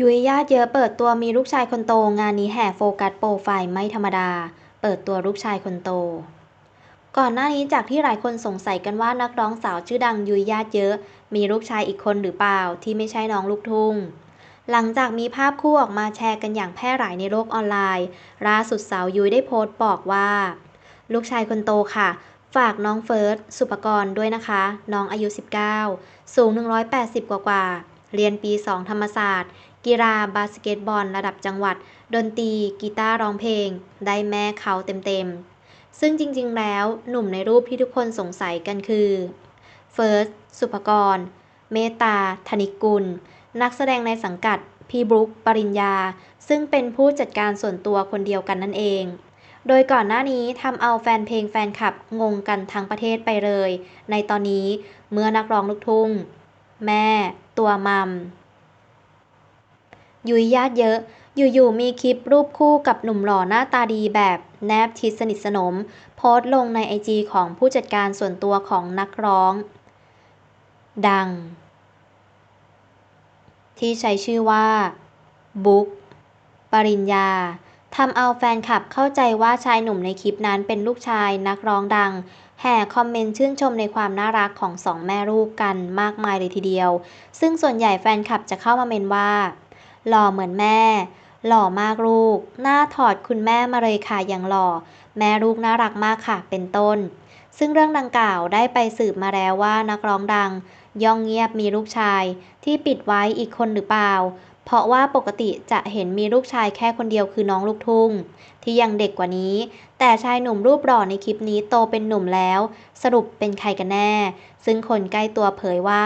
ยุ้ยญาติเยอะเปิดตัวมีลูกชายคนโต งานนี้แห่โฟกัสโปรไฟล์ไม่ธรรมดา เปิดตัวลูกชายคนโต ก่อนหน้านี้จากที่หลายคนสงสัยกันว่านักร้องสาวชื่อดังยุ้ยญาติเยอะ มีลูกชายอีกคนหรือเปล่าที่ไม่ใช่น้องลูกทุ่ง หลังจากมีภาพคู่ออกมาแชร์กันอย่างแพร่หลายในโลกออนไลน์ล่าสุดสาวยุ้ยได้โพสต์บอกว่า ลูกชายคนโตค่ะฝากน้องเฟิร์ส สุปกรณ์ด้วยนะคะ น้องอายุ 19 สูง 180 กว่ากว่า เรียนปี 2 ธรรมศาสตร์ กีฬาบาสเกตบอลระดับจังหวัด ดนตรี กีตาร์ร้องเพลง ได้แม่เขาเต็มๆ ซึ่งจริงๆ แล้วหนุ่มในรูปที่ทุกคนสงสัยกันคือเฟิร์ส สุภกร เมตา ธนิกุล นักแสดงในสังกัด พี่บรุกปริญญา ซึ่งเป็นผู้จัดการส่วนตัวคนเดียวกันนั่นเอง โดยก่อนหน้านี้ทำเอาแฟนเพลงแฟนคลับงงกันทั้งประเทศไปเลย ในตอนนี้เมื่อนักร้องลูกทุ่ง แม่ ตัวมัม ยุ้ยญาติเยอะ อยู่ๆมีคลิปรูปคู่กับหนุ่มหล่อหน้าตาดีแบบแนบชิดสนิทสนม โพสต์ลงในไอจีของผู้จัดการส่วนตัวของนักร้อง ดัง ที่ใช้ชื่อว่า บุ๊กปริญญาทำเอาแฟนคลับเข้าใจว่าชายหนุ่มในคลิปนั้นเป็นลูกชายนักร้องดัง แห่คอมเมนต์ชื่นชมในความน่ารักของสองแม่ลูกกันมากมายเลยทีเดียว ซึ่งส่วนใหญ่แฟนคลับจะเข้ามาเมนว่า หล่อเหมือนแม่ หล่อมากลูก หน้าถอดคุณแม่มาเลยค่ะอย่างหล่อ แม่ลูกน่ารักมากค่ะ เป็นต้น ซึ่งเรื่องดังกล่าวได้ไปสืบมาแล้วว่านักร้องดัง ย่องเงียบมีลูกชาย ที่ปิดไว้อีกคนหรือเปล่า เพราะว่าปกติจะเห็นมีลูกชายแค่คนเดียวคือน้องลูกทุ่ง ที่ยังเด็กกว่านี้ แต่ชายหนุ่มรูปหล่อในคลิปนี้โตเป็นหนุ่มแล้ว สรุปเป็นใครกันแน่ ซึ่งคนใกล้ตัวเผยว่า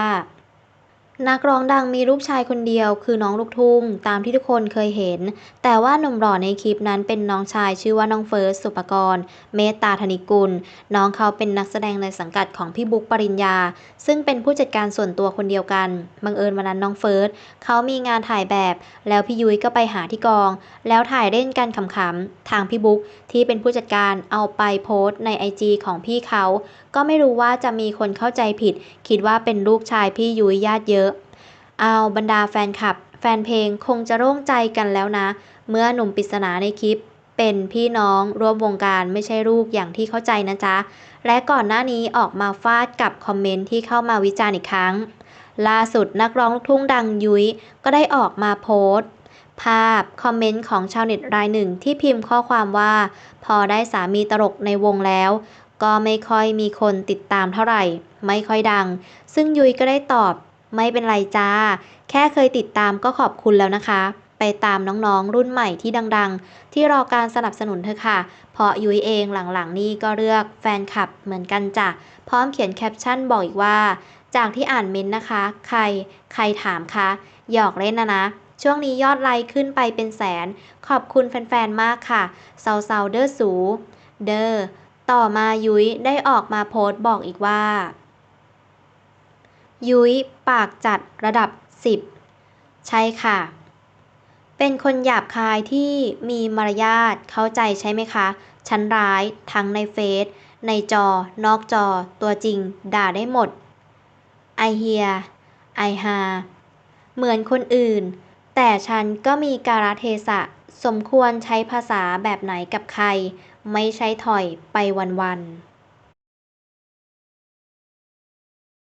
นักร้องดังมีลูกชายคนเดียว คือน้องลูกทุ่ง ตามที่ทุกคนเคยเห็น แต่ว่าหนุ่มหล่อในคลิปนั้นเป็นน้องชายชื่อว่าน้องเฟิร์สสุปกรณ์เมตตาธนิกุล น้องเขาเป็นนักแสดงในสังกัดของพี่บุ๊กปริญญา ซึ่งเป็นผู้จัดการส่วนตัวคนเดียวกัน บังเอิญวันนั้นน้องเฟิร์สเขามีงานถ่ายแบบ แล้วพี่ยุ้ยก็ไปหาที่กอง แล้วถ่ายเล่นกันขำๆทางพี่บุ๊กที่เป็นผู้จัดการเอาไปโพสต์ในไอจีของพี่เขาก็ไม่รู้ว่าจะมีคนเข้าใจผิด คิดว่าเป็นลูกชายพี่ยุ้ยญาติเยอะเอาบรรดาแฟนคลับ แฟนเพลงคงจะโล่งใจกันแล้วนะ เมื่อหนุ่มปริศนาในคลิป เป็นพี่น้องร่วมวงการไม่ใช่ลูกอย่างที่เข้าใจนะจ๊ะ และก่อนหน้านี้ออกมาฟาดกับคอมเมนต์ที่เข้ามาวิจารณ์อีกครั้ง ล่าสุดนักร้องลูกทุ่งดังยุ้ยก็ได้ออกมาโพสต์ภาพคอมเมนต์ของชาวเน็ตรายหนึ่งที่พิมพ์ข้อความว่า พอได้สามีตลกในวงแล้ว ก็ไม่ค่อยมีคนติดตามเท่าไหร่ ไม่ค่อยดัง ซึ่งยุ้ยก็ได้ตอบ ไม่เป็นไรจ้า แค่เคยติดตามก็ขอบคุณแล้วนะคะ ไปตามน้องๆ รุ่นใหม่ที่ดังๆ ที่รอการสนับสนุนเธอค่ะ เพราะยุ้ยเองหลังๆ นี่ก็เลือกแฟนคลับเหมือนกันจ้ะ พร้อมเขียนแคปชั่นบอกอีกว่า จากที่อ่านเม้นนะคะ ใคร ใครถามคะ หยอกเล่นนะนะช่วงนี้ยอดไลค์ขึ้นไปเป็นแสน ขอบคุณแฟนๆ มากค่ะเซาเซาเดอร์สู เดอร์ต่อมายุ้ยได้ออกมาโพสต์บอกอีกว่า ยุ้ยปากจัดระดับ10ใช่ค่ะ เป็นคนหยาบคายที่มีมารยาทเข้าใจใช่ไหมคะ ชั้นร้ายทั้งในเฟซ ในจอ นอกจอ ตัวจริง ด่าได้หมด ไอเฮีย ไอฮา เหมือนคนอื่น แต่ฉันก็มีกาลเทศะ สมควรใช้ภาษาแบบไหนกับใคร ไม่ใช่ถอยไปวันๆ